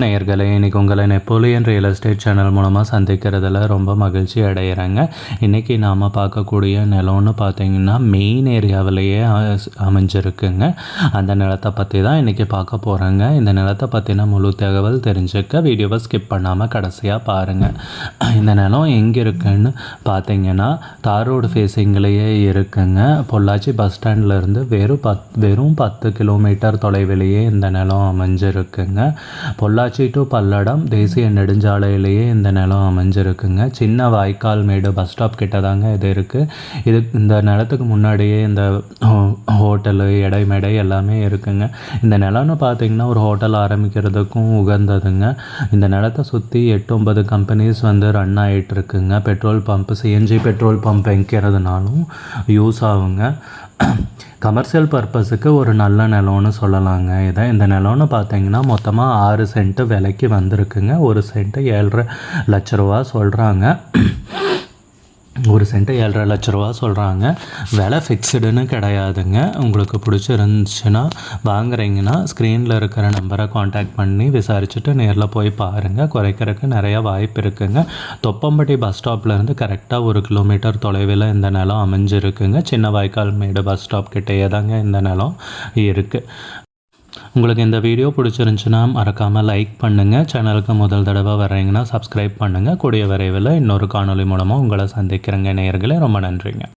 நேயர்களே இன்றைக்கி உங்களை நெப்போலியன் ரியல் எஸ்டேட் சேனல் மூலமாக சந்திக்கிறதுல ரொம்ப மகிழ்ச்சி அடைகிறேங்க இன்றைக்கி நாம் பார்க்கக்கூடிய நிலம்னு பார்த்தீங்கன்னா மெயின் ஏரியாவிலேயே அமைஞ்சிருக்குங்க. அந்த நிலத்தை பற்றி தான் இன்றைக்கி பார்க்க போகிறேங்க இந்த நிலத்தை பற்றின முழு தகவல் தெரிஞ்சுக்க வீடியோவை ஸ்கிப் பண்ணாமல் கடைசியாக பாருங்கள் இந்த நிலம் எங்கே இருக்குன்னு பார்த்தீங்கன்னா தார் ரோடு ஃபேஸிங்லேயே இருக்குங்க. பொள்ளாச்சி பஸ் ஸ்டாண்ட்லேருந்து வெறும் பத் வெறும் பத்து கிலோமீட்டர் தொலைவிலேயே இந்த நிலம் அமைஞ்சிருக்குங்க. பொள்ளா பொள்ளாச்சி டு பல்லடம் தேசிய நெடுஞ்சாலையிலேயே இந்த நிலம் அமைஞ்சிருக்குங்க. சின்ன வாய்க்கால் மேடு பஸ் ஸ்டாப் கிட்ட தாங்க இது இருக்குது இது இந்த நிலத்துக்கு முன்னாடியே இந்த ஹோட்டலு எடை மெடை எல்லாமே இருக்குங்க. இந்த நிலம்னு பார்த்தீங்கன்னா ஒரு ஹோட்டல் ஆரம்பிக்கிறதுக்கும் உகந்ததுங்க. இந்த நிலத்தை சுற்றி எட்டு ஒன்பது கம்பெனிஸ் வந்து run ஆகிட்டுருக்குங்க petrol pump CNG petrol pump வைக்கிறதுனாலும் use ஆகுங்க. கமர்ஷியல் பர்பஸுக்கு ஒரு நல்ல நிலம்னு சொல்லலாங்க. இதை இந்த நிலம்னு பார்த்தீங்கன்னா மொத்தமாக ஆறு சென்ட்டு விலைக்கு வந்திருக்குங்க. ஒரு சென்ட்டு ஏழரை லட்ச ரூபா சொல்கிறாங்க ஒரு சென்ட்டு ஏழரை லட்ச ரூபா சொல்கிறாங்க விலை ஃபிக்ஸ்டுன்னு கிடையாதுங்க. உங்களுக்கு பிடிச்சிருந்துச்சுன்னா வாங்குறீங்கன்னா ஸ்க்ரீனில் இருக்கிற நம்பரை காண்டாக்ட் பண்ணி விசாரிச்சுட்டு நேரில் போய் பாருங்கள் குறைக்கிறதுக்கு நிறையா வாய்ப்பு இருக்குங்க. தொப்பம்பட்டி பஸ் ஸ்டாப்லேருந்து கரெக்டாக ஒரு கிலோமீட்டர் தொலைவில் இந்த நிலம் அமைஞ்சிருக்குங்க. சின்ன வாய்க்கால் மேடு பஸ் ஸ்டாப் கிட்டேயே தாங்க இந்த நிலம் இருக்குது உங்களுக்கு இந்த வீடியோ பிடிச்சிருந்துச்சுன்னா மறக்காமல் லைக் பண்ணுங்கள் சேனலுக்கு முதல் தடவை வர்றீங்கன்னா சப்ஸ்கிரைப் பண்ணுங்கள் கூடிய விரைவில் இன்னொரு காணொலி மூலமாக உங்களை சந்திக்கிறேங்க நேயர்களே. ரொம்ப நன்றிங்க.